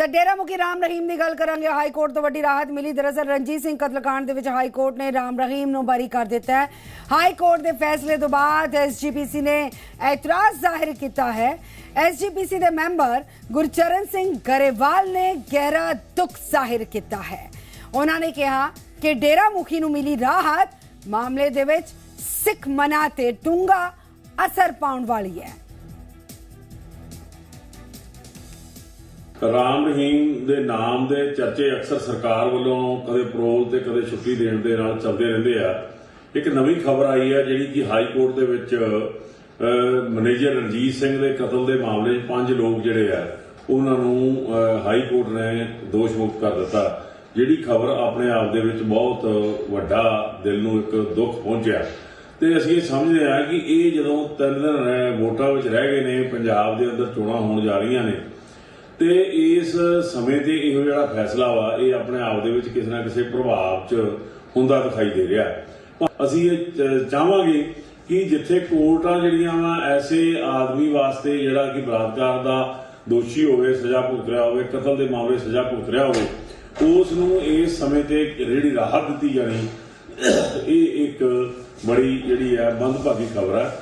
ਤਾਂ ਡੇਰਾ ਮੁਖੀ ਰਾਮ ਰਹੀਮ ਦੀ ਗੱਲ ਕਰਾਂਗੇ। ਹਾਈ ਕੋਰਟ ਤੋਂ ਵੱਡੀ ਰਾਹਤ ਮਿਲੀ। ਦਰਅਸਲ ਰਣਜੀਤ ਸਿੰਘ ਕਤਲकांड ਦੇ ਵਿੱਚ ਹਾਈ ਕੋਰਟ ਨੇ ਰਾਮ ਰਹੀਮ ਨੂੰ ਬਰੀ ਕਰ ਦਿੱਤਾ ਹੈ। ਹਾਈ ਕੋਰਟ ਦੇ ਫੈਸਲੇ ਤੋਂ ਬਾਅਦ ਐਸਜੀਪੀਸੀ ਨੇ ਇਤਰਾਜ਼ ਜ਼ਾਹਿਰ ਕੀਤਾ ਹੈ। ਐਸਜੀਪੀਸੀ ਦੇ ਮੈਂਬਰ ਗੁਰਚਰਨ ਸਿੰਘ ਗਰੇਵਾਲ ਨੇ ਗਹਿਰਾ ਦੁੱਖ ਜ਼ਾਹਿਰ ਕੀਤਾ ਹੈ। ਉਹਨਾਂ ਨੇ ਕਿਹਾ ਕਿ ਡੇਰਾ ਮੁਖੀ ਨੂੰ ਮਿਲੀ ਰਾਹਤ ਮਾਮਲੇ ਦੇ ਵਿੱਚ ਸਿੱਖ ਮਨਾਂ ਤੇ ਡੂੰਘਾ ਅਸਰ ਪਾਉਣ ਵਾਲੀ ਹੈ। ਰਾਮ ਰਹੀਮ ਦੇ ਨਾਮ ਦੇ ਚਰਚੇ ਅਕਸਰ ਸਰਕਾਰ ਵੱਲੋਂ ਕਦੇ ਪਰੋਲ ਤੇ ਕਦੇ ਛੁੱਟੀ ਦੇਣ ਦੇ ਨਾਲ ਚੱਲਦੇ ਰਹਿੰਦੇ ਆ। ਇੱਕ ਨਵੀਂ ਖਬਰ ਆਈ ਹੈ ਜਿਹੜੀ ਕਿ ਹਾਈ ਕੋਰਟ ਦੇ ਵਿੱਚ ਮੈਨੇਜਰ ਰਣਜੀਤ ਸਿੰਘ ਦੇ ਕਤਲ ਦੇ ਮਾਮਲੇ 'ਚ ਪੰਜ ਲੋਕ ਜਿਹੜੇ ਆ, ਉਹਨਾਂ ਨੂੰ ਹਾਈ ਕੋਰਟ ਨੇ ਦੋਸ਼ ਮੁਕਤ ਕਰ ਦਿੱਤਾ। ਜਿਹੜੀ ਖਬਰ ਆਪਣੇ ਆਪ ਦੇ ਵਿੱਚ ਬਹੁਤ ਵੱਡਾ ਦਿਲ ਨੂੰ ਇੱਕ ਦੁੱਖ ਪਹੁੰਚਿਆ। ਤੇ ਅਸੀਂ ਇਹ ਸਮਝਦੇ ਆ ਕਿ ਇਹ ਜਦੋਂ ਤਿੰਨ ਦਿਨ ਵੋਟਾਂ ਵਿੱਚ ਰਹਿ ਗਏ ਨੇ, ਪੰਜਾਬ ਦੇ ਅੰਦਰ ਚੋਣਾਂ ਹੋਣ ਜਾ ਰਹੀਆਂ ਨੇ ਤੇ ਇਸ ਸਮੇਂ ਤੇ ਇਹੋ ਜਿਹੜਾ ਫੈਸਲਾ ਵਾ, ਇਹ ਆਪਣੇ ਆਪ ਦੇ ਵਿੱਚ ਕਿਸੇ ਨਾ ਕਿਸੇ ਪ੍ਰਭਾਵ 'ਚ ਹੁੰਦਾ ਦਿਖਾਈ ਦੇ ਰਿਹਾ। ਅਸੀਂ ਇਹ ਚ- ਚਾਹਾਂਗੇ ਕਿ ਜਿੱਥੇ ਕੋਰਟਾਂ ਜਿਹੜੀਆਂ ਵਾ, ਐਸੇ ਆਦਮੀ ਵਾਸਤੇ ਜਿਹੜਾ ਕਿ ਬਲਾਤਕਾਰ ਦਾ ਦੋਸ਼ੀ ਹੋਵੇ, ਸਜ਼ਾ ਭੁਗਤ ਰਿਹਾ ਹੋਵੇ, ਕਤਲ ਦੇ ਮਾਮਲੇ ਸਜ਼ਾ ਭੁਗਤ ਰਿਹਾ ਹੋਵੇ ਉਸ ਨੂੰ ਇਸ ਸਮੇਂ ਤੇ ਜਿਹੜੀ ਰਾਹਤ ਦਿੱਤੀ ਜਾਣੀ, ਇਹ ਇੱਕ ਬੜੀ ਜਿਹੜੀ ਹੈ ਮੰਦਭਾਗੀ ਖਬਰ ਹੈ।